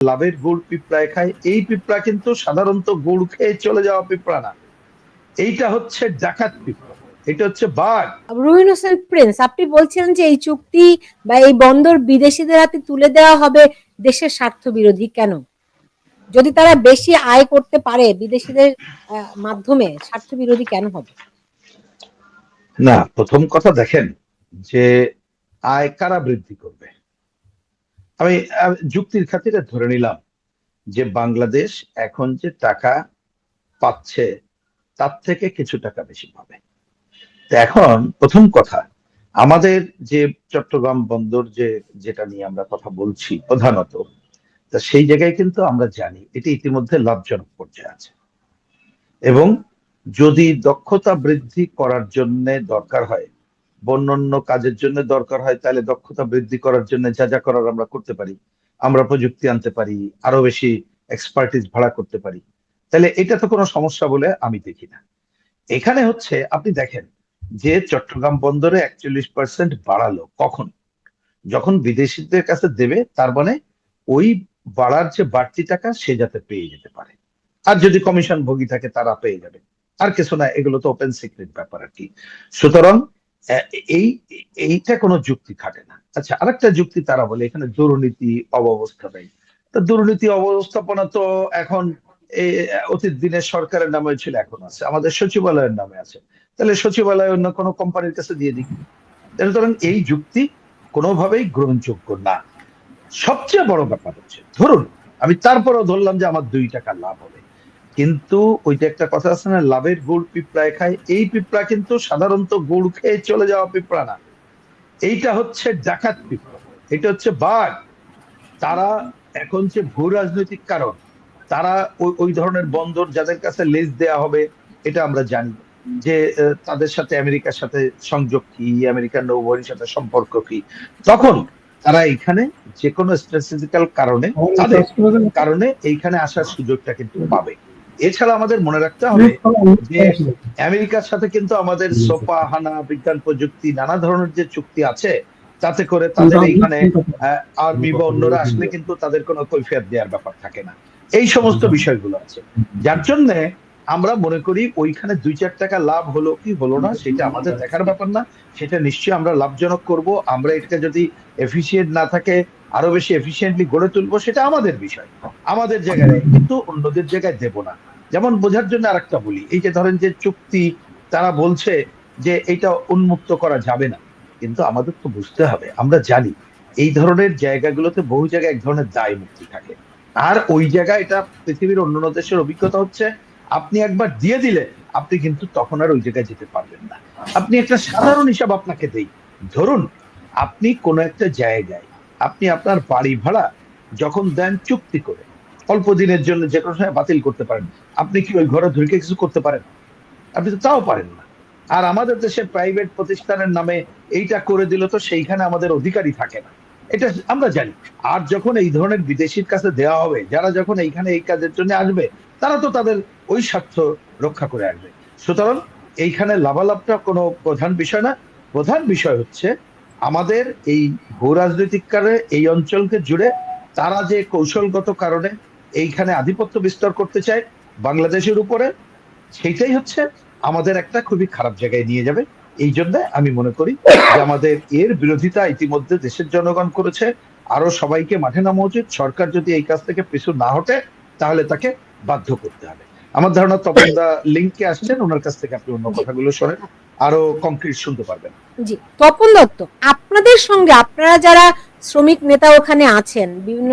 লাভের গুড় পিঁপড়ায় খায়। এই পিঁপড়া কিন্তু সাধারণত গুড় খেয়ে চলে যাওয়া পিঁপড়া না। এইটা হচ্ছে ডাকাত পিঁপড়া। এটা হচ্ছে বাঘ। রুহিন হোসেন প্রিন্স আপনি বলছেন যে এই চুক্তি বা এই বন্দর বিদেশিদের হাতে তুলে দেওয়া হবে দেশের স্বার্থ বিরোধী কেন? যদি তারা বেশি আয় করতে পারে বিদেশিদের মাধ্যমে স্বার্থ বিরোধী কেন হবে? না প্রথম কথা দেখেন যে আয় কারা বৃদ্ধি করবে? আমি যুক্তির খাতিরে ধরে নিলাম যে বাংলাদেশ এখন যে টাকা পাচ্ছে, তার থেকে কিছু টাকা বেশি পাবে। এখন প্রথম কথা, আমাদের যে চট্টগ্রাম বন্দর যে, যেটা নিয়ে আমরা কথা বলছি প্রধানত, তা সেই জায়গায় কিন্তু আমরা জানি এটি ইতিমধ্যে লাভজনক পর্যায়ে আছে। এবং যদি দক্ষতা বৃদ্ধি করার জন্য দরকার হয় অন্যান্য কাজের জন্য দরকার হয়, তাহলে দক্ষতা বৃদ্ধি করার জন্য যা যা করার আমরা করতে পারি। আমরা প্রযুক্তি আনতে পারি, আরও বেশি এক্সপার্টিস ভাড়া করতে পারি। তাহলে এটা তো কোনো সমস্যা বলে আমি দেখি না। এখানে হচ্ছে, আপনি দেখেন যে চট্টগ্রাম বন্দরে একচল্লিশ পার্সেন্ট বাড়ালো কখন? যখন বিদেশিদের কাছে দেবে, তার মানে ওই বাড়ার যে বাড়তি টাকা সে যাতে পেয়ে যেতে পারে। আর যদি কমিশন ভোগী থাকে, তারা পেয়ে যাবে। আর কিছু না, এগুলো তো ওপেন সিক্রেট ব্যাপার আর কি। সুতরাং এই, এইটা কোনো যুক্তি খাটে না। আচ্ছা আরেকটা যুক্তি তারা বলে, এখানে দুর্নীতি অব্যবস্থাপনা তো দুর্নীতি অব্যবস্থাপনা তো এখন অতীত দিনের সরকারের নামে ছিল, এখন আছে। আমাদের সচিবালয়ের নামে আছে। তাহলে সচিবালয় অন্য কোনো কোম্পানির কাছে দিয়ে দিই? সুতরাং এই যুক্তি কোনোভাবেই গ্রহণযোগ্য না। সবচেয়ে বড় ব্যাপার হচ্ছে, ধরুন, আমি তারপরও ধরলাম যে আমার দুই টাকা লাভ হবে। কিন্তু ওই যে একটা কথা আছে না লাভের গুড় পিঁপড়ায় খায়। এই পিঁপড়া কিন্তু সাধারণত গুড় খেয়ে চলে যাওয়া পিঁপড়া না। এইটা হচ্ছে ডাকাত পিঁপড়া। এটা হচ্ছে বাঘ। তারা এখন যে ভূ রাজনৈতিক কারণ তারা ওই ওই ধরনের বন্দর যাদের কাছে লেজ দেয়া হবে এটা আমরা জানি। যে তাদের সাথে আমেরিকার সাথে সংযোগ কি আমেরিকার নৌবাহিনীর সাথে সম্পর্ক কি। তখন তারা এখানে যে কোনো স্ট্র্যাটেজিক্যাল কারণে তাদের কারণে এইখানে আসার সুযোগটা কিন্তু পাবে। এছাড়া আমাদের মনে রাখতে হবে যে আমেরিকার সাথে কিন্তু আমাদের সোপা হানা বিজ্ঞান প্রযুক্তি নানা ধরনের যে চুক্তি আছে তাতে করে তাদের এইখানে আর্মি বা অন্যরা আসলে কিন্তু তাদের কোনো কৈফিয়ত দেওয়ার ব্যাপার থাকে না। এই সমস্ত বিষয়গুলো আছে। যার জন্য আমরা মনে করি ওইখানে দুই চার টাকা লাভ হলো কি হলো না সেটা আমাদের দেখার ব্যাপার না। সেটা নিশ্চয়ই আমরা লাভজনক করব। আমরা এটা যদি এফিসিয়েন্ট না থাকে আরও বেশি এফিসিয়েন্টলি গড়ে তুলবো সেটা আমাদের বিষয়। আমাদের জায়গায় কিন্তু অন্যদের জায়গায় দেব না। যেমন বোঝার জন্য আরেকটা বলি, এই যে ধরেন যে চুক্তি, তারা বলছে যে এটা উন্মুক্ত করা যাবে না। কিন্তু আমাদের তো বুঝতে হবে, আমরা জানি, এই ধরনের জায়গাগুলোতে বহু জায়গায় এক ধরনের দায় মুক্তি থাকে। আর ওই জায়গায় এটা পৃথিবীর অন্যান্য দেশের অভিজ্ঞতা হচ্ছে, আপনি একবার দিয়ে দিলে, আপনি কিন্তু তখন আর ওই জায়গায় যেতে পারবেন না। আপনি একটা সাধারণ হিসাব আপনাকে দেই, ধরুন, আপনি কোন একটা জায়গায়, আপনি আপনার বাড়ি ভাড়া যখন দেন চুক্তি করে অল্প দিনের জন্য যে কোনো সময় বাতিল করতে পারেন। আপনি কি ওই ঘরে ঢুকে কিছু করতে পারেন? আপনি তো তাও পারেন না। আর আমাদের দেশে প্রাইভেট প্রতিষ্ঠানের নামে এইটা করে দিল তো সেইখানে আমাদের অধিকারই থাকে না। এটা আমরা জানি। আর যখন এই ধরনের বিদেশির কাছে দেওয়া হবে, যারা যখন এইখানে এই কাজের জন্য আসবে, তারা তো তাদের ওই স্বার্থ রক্ষা করে আসবে। সুতরাং এইখানে লাভালাভটা কোনো প্রধান বিষয় না। প্রধান বিষয় হচ্ছে আমাদের এই ভূ রাজনৈতিক কারণে এই অঞ্চলকে জুড়ে তারা যে কৌশলগত কারণে এইখানে আধিপত্য বিস্তার করতে চায় বাংলাদেশের উপরে সেইটাই হচ্ছে আমাদের একটা খুবই খারাপ জায়গায় নিয়ে যাবে। এই জন্য আমি মনে করি যে আমাদের এর বিরোধিতা ইতিমধ্যে দেশের জনগণ করেছে। আরও সবাইকে মাঠে নামা উচিত। সরকার যদি এই কাজ থেকে পিছু না হটে তাহলে তাকে বাধ্য করতে হবে। আমার ধারণা তপন দা লিঙ্কে আসছেন ওনার কাছ থেকে আপনি অন্য কথাগুলো শোনেন। আরও কংক্রিট শুনতে পারবেন। জি তপন দত্ত আপনাদের সঙ্গে আপনারা যারা শ্রমিক নেতা ওখানে আছেন বিভিন্ন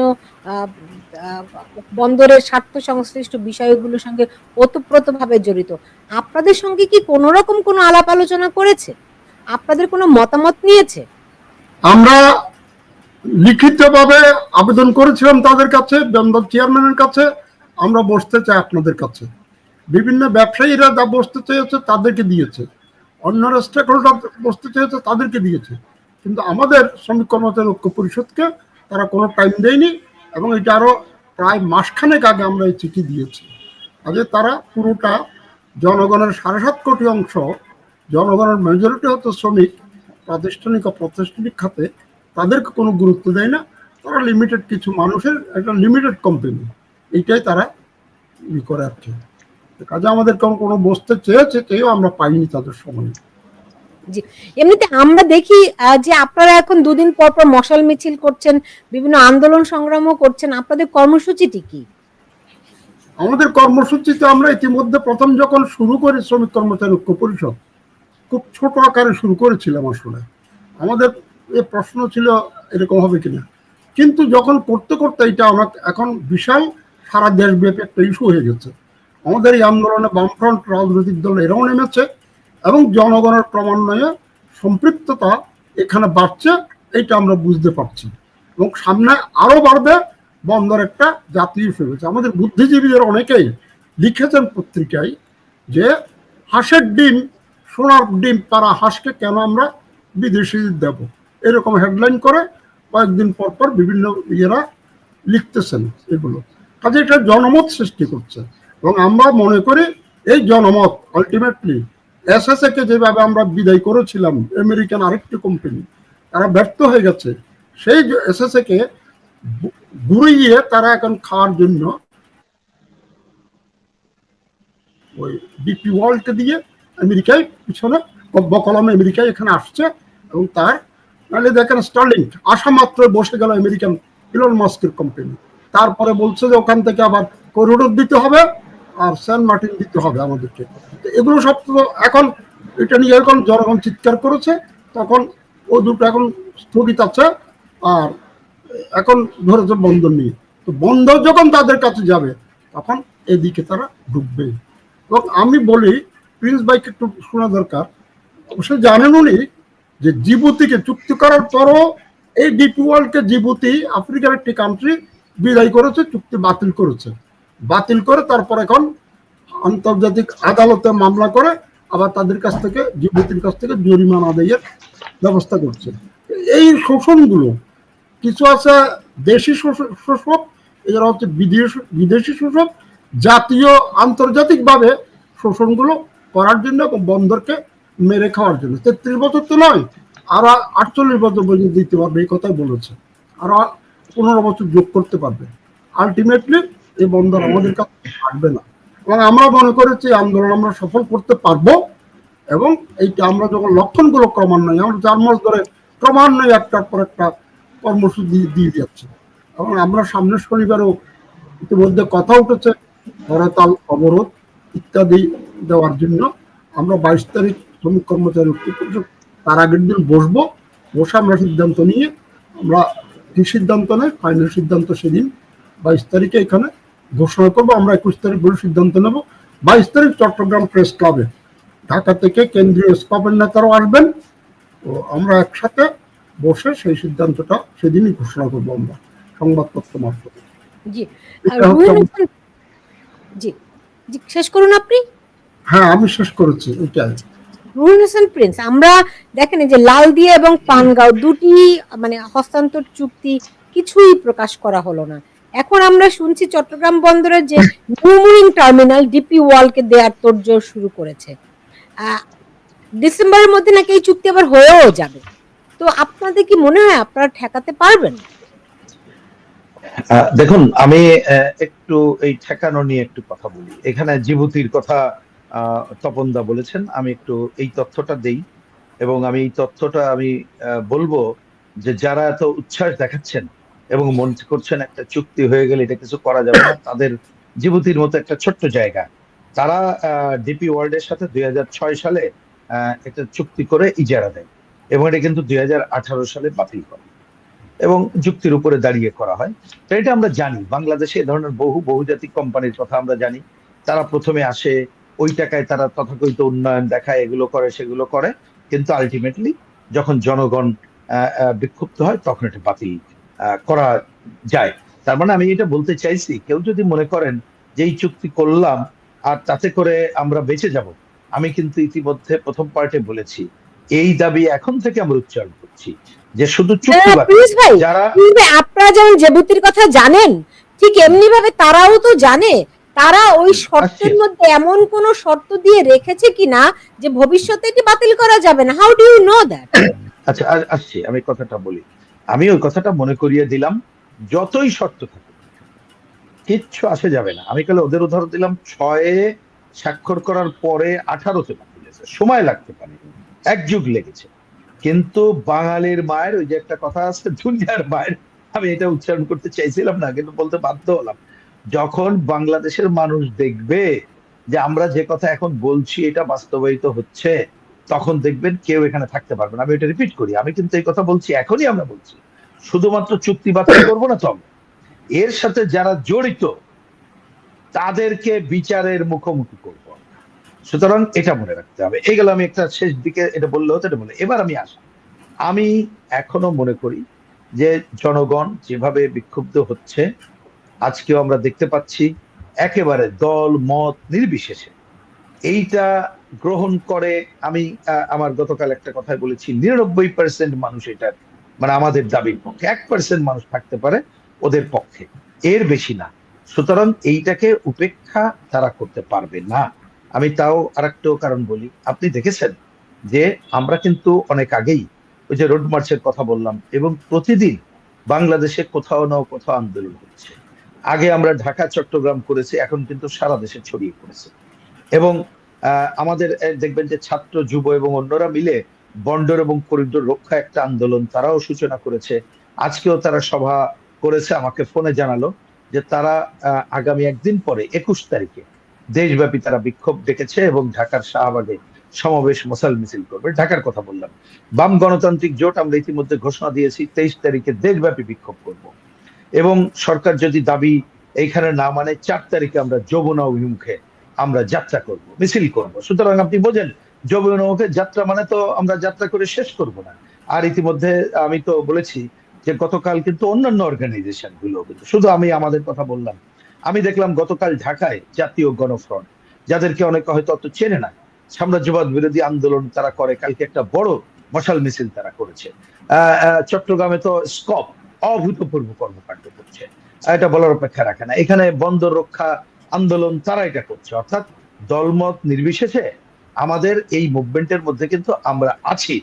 বন্দরের স্বার্থ সংশ্লিষ্ট বিষয়গুলোর সঙ্গে ওতপ্রোতভাবে জড়িত। আপনাদের সঙ্গে কি কোনো রকম কোনো আলাপ আলোচনা করেছে? আপনাদের কোনো মতামত নিয়েছে? আমরা লিখিতভাবে আবেদন করেছিলাম তাদের কাছে, বন্দর চেয়ারম্যানের কাছে। আমরা বসতে চাই আপনাদের কাছে। বিভিন্ন ব্যবসায়ীরা যা বসতে চেয়েছে তাদেরকে দিয়েছে। অন্যরা স্টেক হোল্ডার বসতে চেয়েছে তাদেরকে দিয়েছে। কিন্তু আমাদের শ্রমিক কর্মচারী ঐক্য পরিষদকে তারা কোনো টাইম দেয়নি। এবং এটা আরও প্রায় মাসখানেক আগে আমরা এই চিঠি দিয়েছি। কাজে তারা পুরোটা জনগণের সাড়ে সাত কোটি অংশ, জনগণের মেজরিটি হতো শ্রমিক, প্রাতিষ্ঠানিক ও প্রতিষ্ঠানিক খাতে তাদেরকে কোনো গুরুত্ব দেয় না। তারা লিমিটেড কিছু মানুষের একটা লিমিটেড কোম্পানি এইটাই তারা ই করে আর কি। কাজে আমাদের কোনো বসতে চেয়েছে চেয়েও আমরা পাইনি তাদের সময়। এমনিতে আমরা দেখি যে আপনারা এখন দুদিন পর পর মশাল মিছিল করছেন, বিভিন্ন আন্দোলন সংগ্রামও করছেন, আপনাদের কর্মসূচিটি কি? আমাদের কর্মসূচিতে আমরা ইতিমধ্যে প্রথম যখন শুরু করি শ্রমিক কর্মচারী ঐক্য পরিষদ, খুব ছোট আকারে শুরু করেছিলাম আসলে। আমাদের এ প্রশ্ন ছিল এরকম হবে কিনা। কিন্তু যখন করতে করতে এটা আমার এখন বিশাল সারা দেশব্যাপী একটা ইস্যু হয়ে গেছে। আমাদের এই আন্দোলনে বামফ্রন্ট রাজনৈতিক দল এরাও নেমেছে। এবং জনগণের ক্রমান্বয়ে সম্পৃক্ততা এখানে বাড়ছে এটা আমরা বুঝতে পারছি। এবং সামনে আরও বাড়বে, বন্দর একটা ইস্যু হয়েছে আমাদের বুদ্ধিজীবীদের অনেকেই লিখেছেন পত্রিকায় যে হাঁসের ডিম, সোনার ডিম তারা হাঁসকে কেন আমরা বিদেশি দেব? এরকম হেডলাইন করে কয়েকদিন পর পর বিভিন্ন ইয়েরা লিখতেছেন এগুলো। কাজে এটা জনমত সৃষ্টি করছে। এবং আমরা মনে করি এই জনমত আলটিমেটলি এসএসএ কে যেভাবে আমরা বিদায় করেছিলাম আমেরিকান আরেকটি কোম্পানি তারা ব্যর্থ হয়ে গেছে। সেই এসএসএ কে ঘুরিয়ে তারা এখন খাওয়ার জন্য ওই ডিপি ওয়ার্ল্ডকে দিয়ে আমেরিকায় পিছনে বকলমে আমেরিকায় এখানে আসছে এবং তার নাহলে দেখেন স্টার্লিং আসা মাত্র বসে গেল আমেরিকান ইলন মাস্কের কোম্পানি তারপরে বলছে যে ওখান থেকে আবার করিডোর দিতে হবে। আর সেন্ট মার্টিন দিতে হবে আমাদেরকে। তো এগুলো সব তো এখন এটা নিয়ে এখন জনগণ চিৎকার করেছে, তখন ও দুটো এখন স্থগিত আছে আর এখন ধরেছে বন্দর নিয়ে। তো বন্দর যখন তাদের কাছে যাবে, তখন এদিকে তারা ঢুকবে। এবং আমি বলি, প্রিন্স বাইকে একটু শোনা দরকার। অবশ্যই জানেন উনি যে জিবুতিকে চুক্তি করার পরও এই ডিপি ওয়ার্ল্ডকে জিবুতি আফ্রিকার একটি কান্ট্রি বিদায় করেছে, চুক্তি বাতিল করেছে। বাতিল করে, তারপর এখন আন্তর্জাতিক আদালতে মামলা করে, আবার তাদের কাছ থেকে জিবুতির কাছ থেকে জরিমানা আদায়ের ব্যবস্থা করছে। এই শোষণগুলো, কিছু আছে দেশি শোষ- শোষক এরা হচ্ছে বিদেশ, বিদেশি শোষক জাতীয় আন্তর্জাতিকভাবে শোষণগুলো করার জন্য এবং বন্দরকে মেরে খাওয়ার জন্য। তেত্রিশ বছর তো নয়, আরও আটচল্লিশ বছর পর্যন্ত দিতে পারবে, এই কথাই বলেছে। আরও পনেরো বছর যোগ করতে পারবে। আলটিমেটলি এই বন্দর আমাদের কাছে থাকবে না। এবং আমরা মনে করেছি আন্দোলন আমরা সফল করতে পারব এবং এইটা আমরা যখন লক্ষণগুলো ক্রমান্বয়ে, আমরা চার মাস ধরে ক্রমান্বয়ে একটার পর একটা কর্মসূচি দিয়ে যাচ্ছে। এবং আমরা সামনের শনিবারও ইতিমধ্যে কথা উঠেছে হরতাল অবরোধ ইত্যাদি দেওয়ার জন্য। আমরা বাইশ তারিখ শ্রমিক কর্মচারী তার আগের দিন বসবো, বসে আমরা সিদ্ধান্ত নিয়ে আমরা কি সিদ্ধান্ত নেই ফাইনাল সিদ্ধান্ত সেদিন, বাইশ তারিখে এখানে ঘোষণা করব আমরা একুশ তারিখ বলে সিদ্ধান্ত নেব। বাইশ তারিখ চট্টগ্রাম প্রেস ক্লাবে। ঢাকা থেকে কেন্দ্রীয় স্কাপের নেতারাও আসবেন। তো আমরা একসাথে বসে সেই সিদ্ধান্তটা সেদিনই ঘোষণা করব আমরা সংবাদপত্র মারফত। জি শেষ করুন আপনি। হ্যাঁ আমি শেষ করেছি এটাই। রুহুল হোসেন প্রিন্স আমরা দেখেন যে লালদিয়া এবং পানগাঁও দুটি মানে হস্তান্তর চুক্তি কিছুই প্রকাশ করা হলো না। এখন আমরা শুনছি চট্টগ্রাম বন্দরের যে নিউমুরিং টার্মিনাল ডিপি ওয়ালকে দেয়ার তোড়জোড় শুরু করেছে। ডিসেম্বরের মধ্যে নাকি এই চুক্তি আবার হয়েও যাবে। তো আপনাদের কি মনে হয় আপনারা ঠেকাতে পারবেন? দেখুন, আমি একটু এই ঠেকানো নিয়ে একটু কথা বলি। এখানে জিবুতির কথা তপনদা বলেছেন। আমি একটু এই তথ্যটা দেই এবং আমি এই তথ্যটা আমি বলব যে যারা এত উচ্ছ্বাস দেখাচ্ছেন এবং মনে করছেন একটা চুক্তি হয়ে গেলে এটা কিছু করা যাবে না। তাদের জিবুতির মতো একটা ছোট্ট জায়গা। তারা ডিপি ওয়ার্ল্ডের সাথে দুই সালে একটা চুক্তি করে ইজারা দেয় এবং এটা কিন্তু দুই সালে বাতিল করে। এবং যুক্তির উপরে দাঁড়িয়ে করা হয়। তো এটা আমরা জানি। বাংলাদেশে এ ধরনের বহু বহুজাতিক কোম্পানির কথা আমরা জানি। তারা প্রথমে আসে, ওই টাকায় তারা তথাকথিত উন্নয়ন দেখায়, এগুলো করে, সেগুলো করে। কিন্তু আলটিমেটলি যখন জনগণ বিক্ষুব্ধ হয়, তখন এটা বাতিল করা যায়। তার মানে আমি এটা বলতে চাইছি কেউ যদি মনে করেন যে এই চুক্তি করলাম আর তাতে করে আমরা বেঁচে যাব আমি কিন্তু ইতিমধ্যে প্রথম পার্টে বলেছি এই দাবি এখন থেকে আমরা উচ্চারণ করছি যে শুধু চুক্তি যারা আপনারা যেমন জেবুতির কথা জানেন ঠিক এমনি ভাবে তারাও তো জানে তারা ওই শর্তের আচ্ছা। মধ্যে এমন কোন শর্ত দিয়ে রেখেছে কিনা যে ভবিষ্যতে এটি বাতিল করা যাবে না? How do you know that আচ্ছা আসছি আমি কথাটা বলি। আমি ওই কথাটা মনে করিয়ে দিলাম, যতই শর্ত থাকে কিচ্ছু আসে যাবে না। আমি কালে ওদের উদাহরণ দিলাম, ছয়ে স্বাক্ষর করার পরে আঠারোতে হয়েছে। সময় লাগতে পারে, এক যুগ লেগেছে। কিন্তু বাঙালির মায়ের, ওই যে একটা কথা আছে, দুনিয়ার মায়ের, আমি এটা উচ্চারণ করতে চাইছিলাম না, কিন্তু বলতে বাধ্য হলাম। যখন বাংলাদেশের মানুষ দেখবে যে আমরা যে কথা এখন বলছি, এটা বাস্তবায়িত হচ্ছে তখন দেখবেন কেউ এখানে থাকতে পারবে না। আমি এটা রিপিট করি। আমি কিন্তু এই কথা বলছি, এখনই আমরা বলছি। শুধুমাত্র চুক্তি বাতিল করব না তবে এর সাথে যারা জড়িত, তাদেরকে বিচারের মুখোমুখি করব সুতরাং এটা মনে রাখতে হবে। এই গেল আমি একটা শেষ দিকে এটা বললে হতো, এটা বলে এবার আমি আসি। আমি এখনও মনে করি যে জনগণ যেভাবে বিক্ষুব্ধ হচ্ছে, আজকেও আমরা দেখতে পাচ্ছি একেবারে দল, মত নির্বিশেষে এইটা গ্রহণ করে আমি আমার গতকাল একটা কথায় বলেছি, নিরানব্বই পার্সেন্ট মানুষ এটা মানে আমাদের দাবির পক্ষে, এক পার্সেন্ট মানুষ থাকতে পারে ওদের পক্ষে। এর বেশি না। সুতরাং এইটাকে উপেক্ষা তারা করতে পারবে না। আমি তাও আরেকটাও কারণ বলি। আপনি দেখেছেন যে আমরা কিন্তু অনেক আগেই ওই যে রোড মার্চের কথা বললাম এবং প্রতিদিন বাংলাদেশে কোথাও না কোথাও আন্দোলন হচ্ছে। আগে আমরা ঢাকা, চট্টগ্রাম করেছি, এখন কিন্তু সারা দেশে ছড়িয়ে পড়েছে। এবং আমাদের দেখবেন যে ছাত্র, যুব এবং অন্যরা মিলে বন্ডর এবং করিডোর রক্ষা একটা আন্দোলন তারাও সূচনা করেছে। আজকেও তারা সভা করেছে, আমাকে ফোনে জানালো যে তারা আগামী একদিন পরে, একুশ তারিখে দেশব্যাপী তারা বিক্ষোভ ডেকেছে এবং ঢাকার শাহবাগে সমাবেশ মশাল মিছিল করবে। ঢাকার কথা বললাম। বাম গণতান্ত্রিক জোট আমরা ইতিমধ্যে ঘোষণা দিয়েছি, তেইশ তারিখে দেশব্যাপী বিক্ষোভ করব। এবং সরকার যদি দাবি এইখানে না মানে চার তারিখে আমরা যমুনা অভিমুখে আমরা যাত্রা করব, মিছিল করব। সুতরাং আপনি বোঝেন অভিমুখে যাত্রা মানে তো আমরা যাত্রা করে শেষ করব না। আর ইতিমধ্যে আমি তো বলেছি যে গতকাল কিন্তু অন্যান্য অর্গানাইজেশনগুলো কিন্তু, শুধু আমি আমাদের কথা বললাম। আমি দেখলাম গতকাল ঢাকায় জাতীয় গণফ্রন্ট, যাদেরকে অনেকে হয়তো অত চেনে না, সাম্রাজ্যবাদ বিরোধী আন্দোলন তারা করে, কালকে একটা বড় মশাল মিছিল তারা করেছে। চট্টগ্রামে তো স্কপ, অভূতপূর্ব কর্মকাণ্ড করছে। এটা বলার অপেক্ষা রাখে না। এখানে বন্দর রক্ষা আন্দোলন তারা এটা করছে। অর্থাৎ দলমত নির্বিশেষে আমাদের এই মুভমেন্টের মধ্যে কিন্তু আমরা আছি।